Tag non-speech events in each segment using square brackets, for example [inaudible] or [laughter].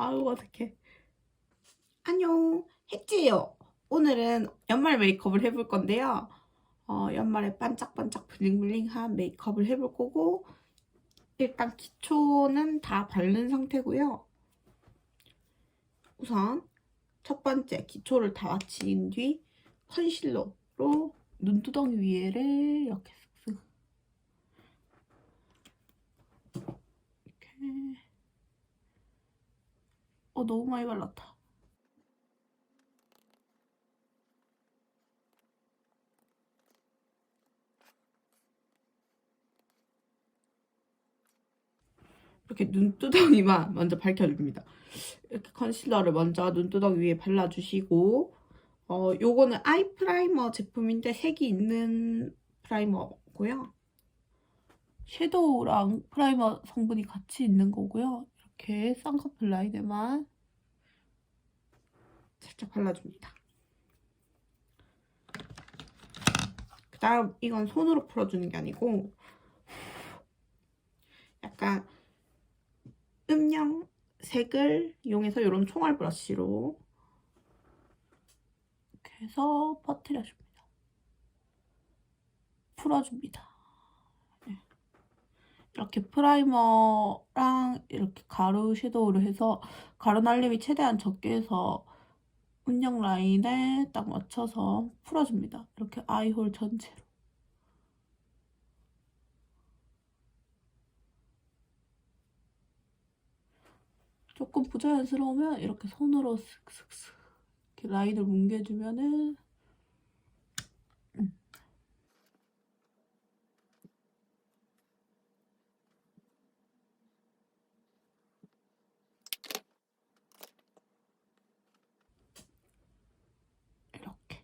아우 어떡해. 안녕, 했지요. 오늘은 연말 메이크업을 해볼 건데요. 어, 연말에 반짝반짝 블링블링한 메이크업을 해볼 거고 일단 기초는 다 바른 상태고요. 우선 첫 번째 기초를 다 마친 뒤 컨실러로 눈두덩이 위에를 이렇게 쓱쓱 이렇게 어 너무 많이 발랐다. 이렇게 눈두덩이만 먼저 밝혀줍니다. 이렇게 컨실러를 먼저 눈두덩이 위에 발라주시고 어 요거는 아이 프라이머 제품인데 색이 있는 프라이머고요. 섀도우랑 프라이머 성분이 같이 있는 거고요. 이렇게 쌍꺼풀 라인에만 살짝 발라줍니다. 그 다음 이건 손으로 풀어주는 게 아니고 약간 음영 색을 이용해서 이런 총알 브러쉬로 이렇게 해서 퍼뜨려줍니다. 풀어줍니다. 네. 이렇게 프라이머랑 이렇게 가루 섀도우를 해서 가루 날림이 최대한 적게 해서 음영 라인에 딱 맞춰서 풀어줍니다. 이렇게 아이홀 전체로. 조금 부자연스러우면 이렇게 손으로 슥슥슥 이렇게 라인을 뭉개주면은 음. 이렇게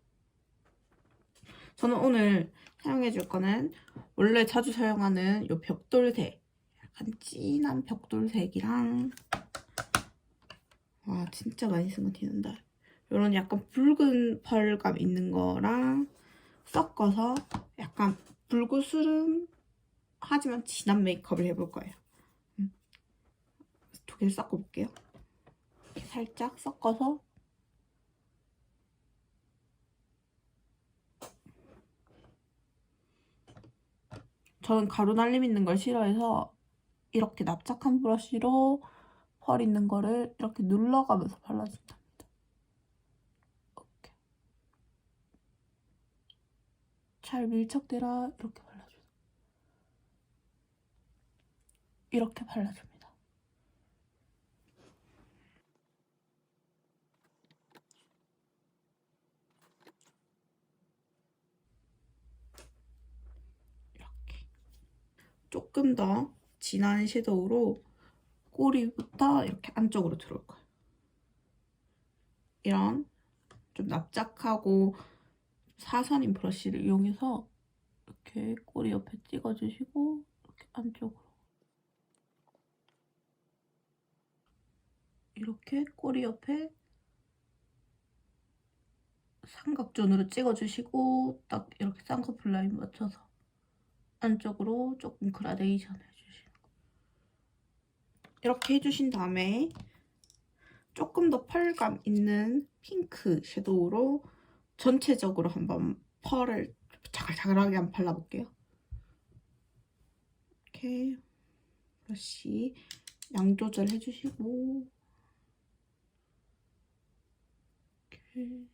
저는 오늘 사용해 줄 거는 원래 자주 사용하는 이 벽돌색 약간 진한 벽돌색이랑 와 진짜 많이 쓴 거 튀는다. 이런 약간 붉은 펄감 있는 거랑 섞어서 약간 붉으스름 하지만 진한 메이크업을 해볼 거예요. 음. 두 개를 섞어볼게요. 살짝 섞어서 저는 가루 날림 있는 걸 싫어해서 이렇게 납작한 브러쉬로 펄 있는 거를 이렇게 눌러가면서 발라준답니다. 이렇게. 잘 밀착되라 이렇게 발라줘요. 이렇게 발라줍니다. 조금 더 진한 섀도우로 꼬리부터 이렇게 안쪽으로 들어올 거예요. 이런 좀 납작하고 사선인 브러쉬를 이용해서 이렇게 꼬리 옆에 찍어주시고 이렇게 안쪽으로 이렇게 꼬리 옆에 삼각존으로 찍어주시고 딱 이렇게 쌍꺼풀 라인 맞춰서 안쪽으로 조금 그라데이션 해주시는 거. 이렇게 해주신 다음에 조금 더 펄감 있는 핑크 섀도우로 전체적으로 한번 펄을 자글자글하게 한번 발라볼게요. 이렇게 브러쉬 양 조절해주시고 이렇게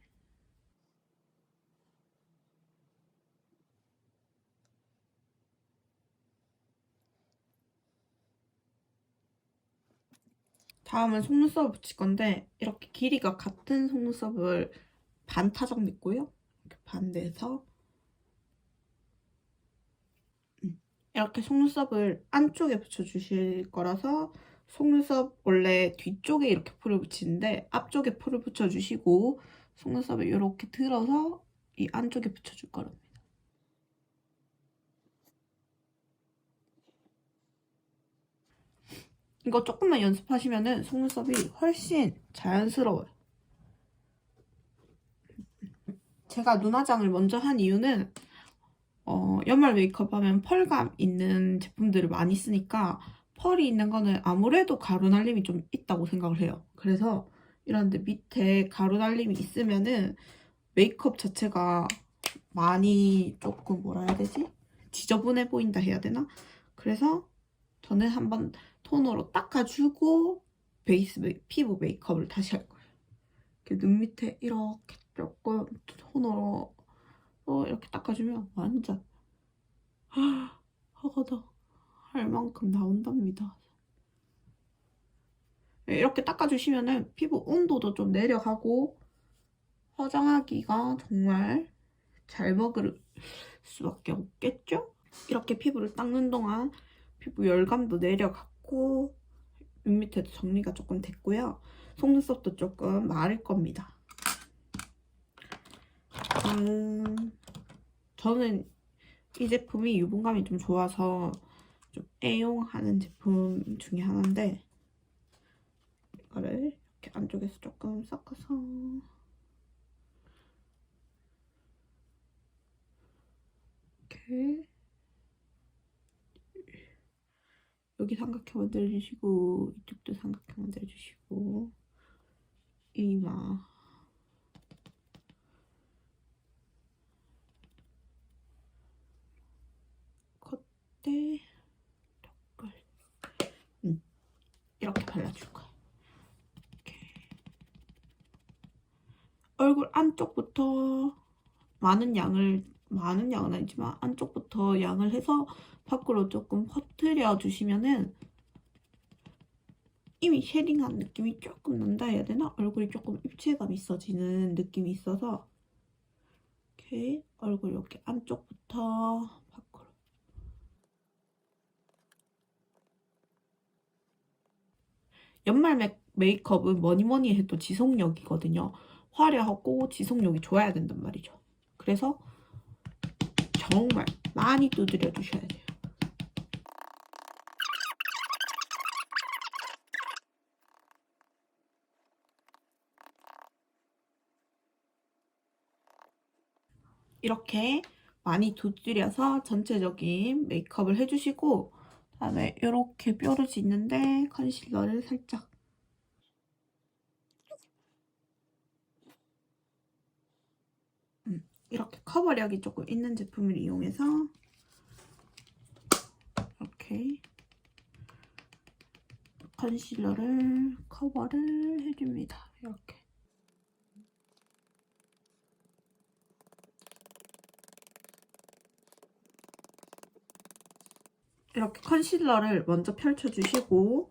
다음은 속눈썹을 붙일 건데 이렇게 길이가 같은 속눈썹을 반 타정 냈고요. 이렇게 반대해서 음, 이렇게 속눈썹을 안쪽에 붙여주실 거라서 속눈썹 원래 뒤쪽에 이렇게 풀을 붙이는데 앞쪽에 풀을 붙여주시고 속눈썹을 이렇게 들어서 이 안쪽에 붙여줄 거랍니다. 이거 조금만 연습하시면은 속눈썹이 훨씬 자연스러워요. 제가 눈화장을 먼저 한 이유는 어, 연말 메이크업 하면 펄감 있는 제품들을 많이 쓰니까 펄이 있는 거는 아무래도 가루 날림이 좀 있다고 생각을 해요. 그래서 이런데 밑에 가루 날림이 있으면은 메이크업 자체가 많이 조금 뭐라 해야 되지? 지저분해 보인다 해야 되나? 그래서 저는 한번 톤으로 닦아주고 베이스 메, 피부 메이크업을 다시 할 거예요. 이렇게 눈 밑에 이렇게 조금 톤으로 어, 이렇게 닦아주면 완전 허거더 할 만큼 나온답니다. 네, 이렇게 닦아주시면은 피부 온도도 좀 내려가고 화장하기가 정말 잘 먹을 수밖에 없겠죠? 이렇게 피부를 닦는 동안 피부 열감도 내려갔고 눈 밑에도 정리가 조금 됐고요. 속눈썹도 조금 마를 겁니다. 음, 저는 이 제품이 유분감이 좀 좋아서 좀 애용하는 제품 중에 하나인데 이거를 이렇게 안쪽에서 조금 섞어서 이렇게 여기 삼각형 만들어주시고 이쪽도 삼각형 만들어주시고. 이마. 콧대 턱을 음, 이렇게 발라줄 거예요. 이렇게. 얼굴 안쪽부터 많은 양을 많은 양은 아니지만 안쪽부터 양을 해서 밖으로 조금 퍼뜨려 주시면은 이미 쉐딩한 느낌이 조금 난다 해야 되나? 얼굴이 조금 입체감 있어지는 느낌이 있어서 이렇게 얼굴 이렇게 안쪽부터 밖으로 연말 메, 메이크업은 뭐니 뭐니 해도 지속력이거든요. 화려하고 지속력이 좋아야 된단 말이죠. 그래서 정말 많이 두드려 주셔야 돼요. 이렇게 많이 두드려서 전체적인 메이크업을 해주시고 그다음에 이렇게 뾰루지 있는데 컨실러를 살짝 음, 이렇게 커버력이 조금 있는 제품을 이용해서 이렇게 컨실러를 커버를 해줍니다. 이렇게 이렇게 컨실러를 먼저 펼쳐주시고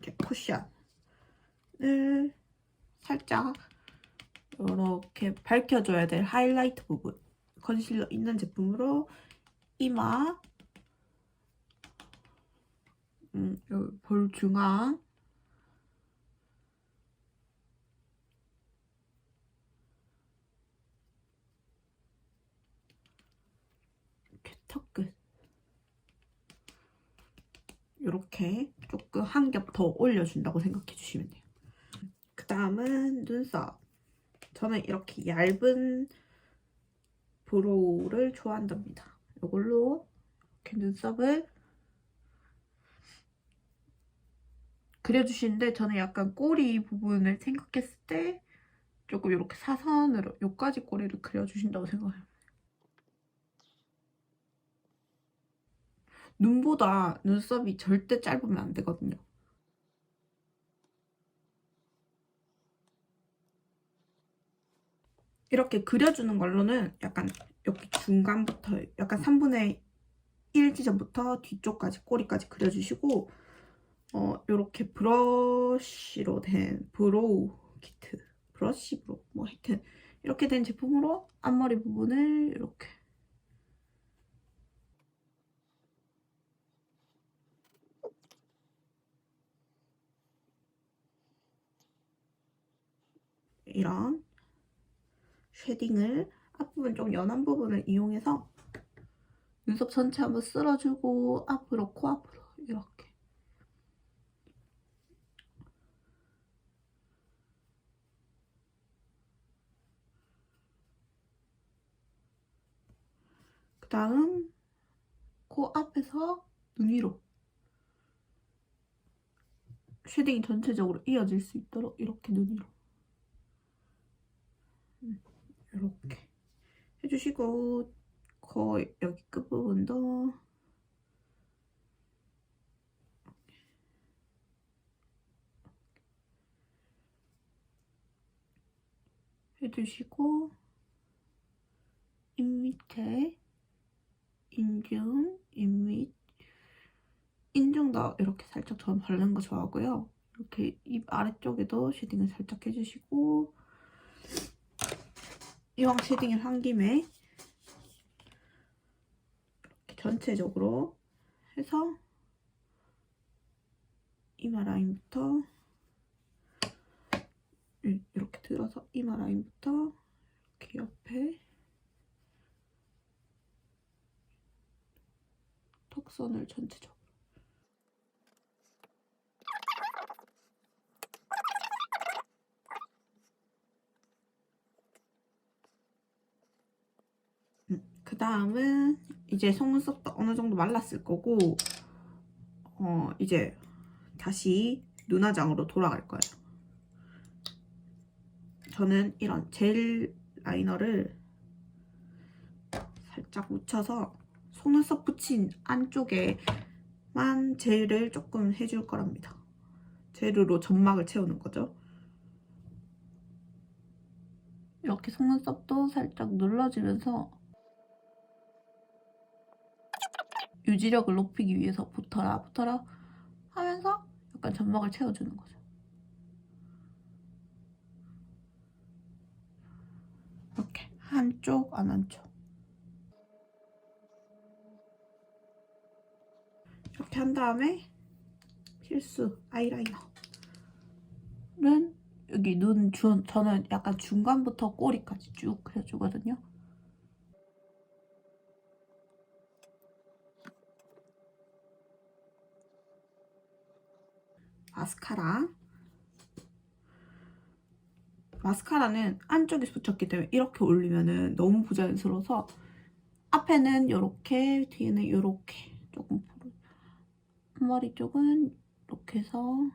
이렇게 쿠션을 살짝 이렇게 밝혀줘야 될 하이라이트 부분 컨실러 있는 제품으로 이마 음, 볼 중앙 이렇게 턱끝 이렇게 조금 한 겹 더 올려준다고 생각해 주시면 돼요. 그 다음은 눈썹. 저는 이렇게 얇은 브로우를 좋아한답니다. 이걸로 이렇게 눈썹을 그려주시는데 저는 약간 꼬리 부분을 생각했을 때 조금 이렇게 사선으로 여기까지 꼬리를 그려주신다고 생각해요. 눈보다 눈썹이 절대 짧으면 안 되거든요. 이렇게 그려주는 걸로는 약간 여기 중간부터 약간 3분의 1 지점부터 뒤쪽까지 꼬리까지 그려주시고 어 이렇게 브러쉬로 된 브로우 키트 브러쉬 브로우 뭐 하여튼 이렇게 된 제품으로 앞머리 부분을 이렇게 이런 쉐딩을 앞부분 좀 연한 부분을 이용해서 눈썹 전체 한번 쓸어주고 앞으로 코앞으로 이렇게. 그 다음 코 앞에서 눈 위로 쉐딩이 전체적으로 이어질 수 있도록 이렇게 눈 위로. 음, 이렇게 해주시고 거의 여기 끝부분도 해주시고 입 밑에 인중, 입밑 인중도 이렇게 살짝 저는 바르는 거 좋아하고요. 이렇게 입 아래쪽에도 쉐딩을 살짝 해주시고 이왕 쉐딩을 한 김에 이렇게 전체적으로 해서 이마 라인부터 음, 이렇게 들어서 이마 라인부터 이렇게 옆에 턱선을 전체적으로 그 다음은 이제 속눈썹도 어느 정도 말랐을 거고 어 이제 다시 눈화장으로 돌아갈 거예요. 저는 이런 젤 라이너를 살짝 묻혀서 속눈썹 붙인 안쪽에만 젤을 조금 해줄 거랍니다. 젤으로 점막을 채우는 거죠. 이렇게 속눈썹도 살짝 눌러주면서 유지력을 높이기 위해서 붙어라 붙어라 하면서 약간 점막을 채워주는 거죠. 이렇게 한쪽 안 한쪽 이렇게 한 다음에 필수 아이라이너는 여기 눈 주, 저는 약간 중간부터 꼬리까지 쭉 그려주거든요. 마스카라. 마스카라는 안쪽에 붙였기 때문에 이렇게 올리면은 너무 부자연스러워서 앞에는 이렇게 뒤에는 이렇게 조금 앞머리 쪽은 이렇게 해서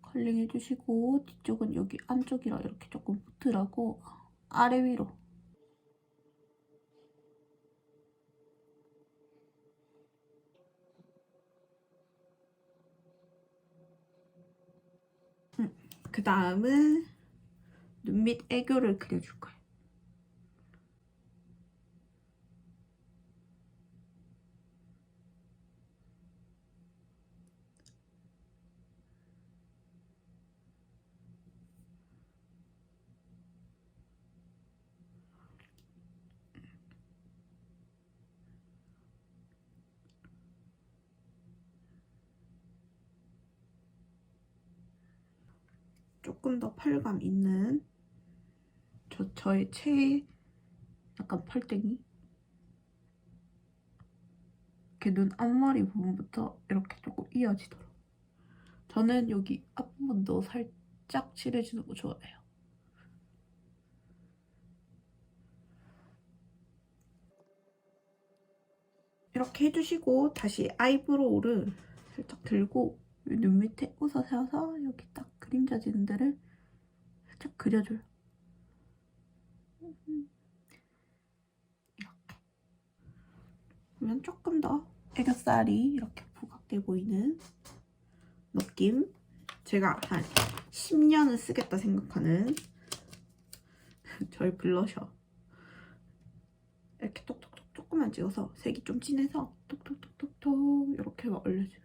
컬링 해주시고 뒤쪽은 여기 안쪽이라 이렇게 조금 붙으라고 아래 위로 그 다음은 눈 밑 애교를 그려줄 거예요. 조금 더 펄감 있는 저, 저의 최애 약간 펄땡이? 이렇게 눈 앞머리 부분부터 이렇게 조금 이어지도록. 저는 여기 앞부분도 살짝 칠해주는 거 좋아해요. 이렇게 해주시고 다시 아이브로우를 살짝 들고 눈 밑에 웃어 세워서 여기 딱 그림자 지는 데를 살짝 그려줘요. 이렇게. 그러면 조금 더 애교살이 이렇게 부각돼 보이는 느낌. 제가 한 10년은 쓰겠다 생각하는 [laughs] 저희 블러셔. 이렇게 톡톡톡 조금만 찍어서 색이 좀 진해서 톡톡톡톡톡 이렇게 막 올려줘요.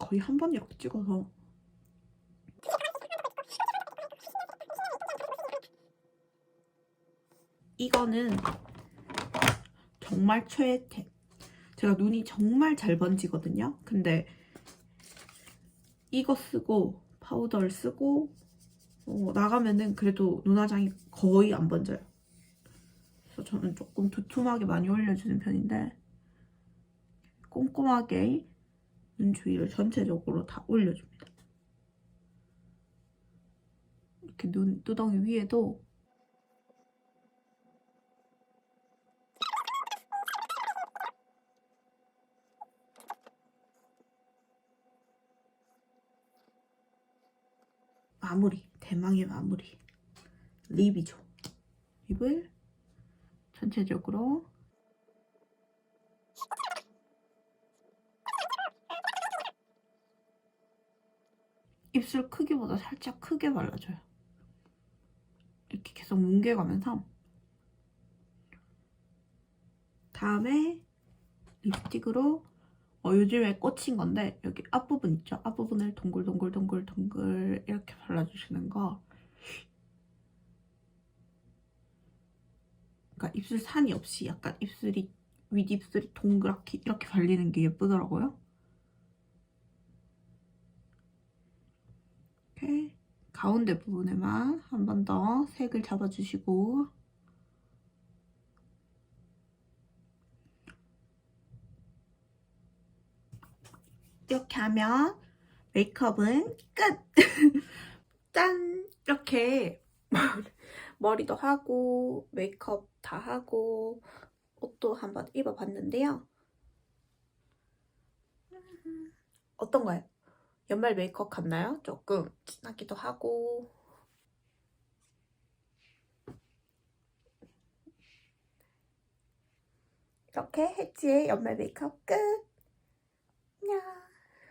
거의 한번 이렇게 찍어서. 이거는 정말 최애템. 제가 눈이 정말 잘 번지거든요. 근데 이거 쓰고 파우더를 쓰고 어, 나가면은 그래도 눈화장이 거의 안 번져요. 그래서 저는 조금 두툼하게 많이 올려주는 편인데 꼼꼼하게 눈 주위를 전체적으로 다 올려줍니다. 이렇게 눈 뚜덩이 위에도 마무리, 대망의 마무리 립이죠. 립을 전체적으로 입술 크기보다 살짝 크게 발라줘요. 이렇게 계속 뭉개가면서. 다음에 립스틱으로 어, 요즘에 꽂힌 건데 여기 앞부분 있죠? 앞부분을 동글동글동글동글 이렇게 발라주시는 거. 그러니까 입술 산이 없이 약간 입술이 윗입술이 동그랗게 이렇게 발리는 게 예쁘더라고요 이렇게 가운데 부분에만 한 번 더 색을 잡아주시고 이렇게 하면 메이크업은 끝! [laughs] 짠! 이렇게 [laughs] 머리도 하고 메이크업 다 하고 옷도 한번 입어봤는데요. 음, 어떤가요? 연말 메이크업 같나요? 조금 진하기도 하고 이렇게 해지의 연말 메이크업 끝! 안녕